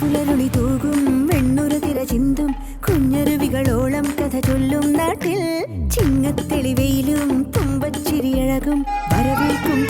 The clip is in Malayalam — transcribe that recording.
പുലരുളി തൂകും വെണ്ണുര തിര ചിന്തും കുഞ്ഞരുവികളോളം കഥ ചൊല്ലും നാട്ടിൽ ചിങ്ങത്തെളിവെയിലും തുമ്പച്ചിരിയഴകും വരവേൽക്കും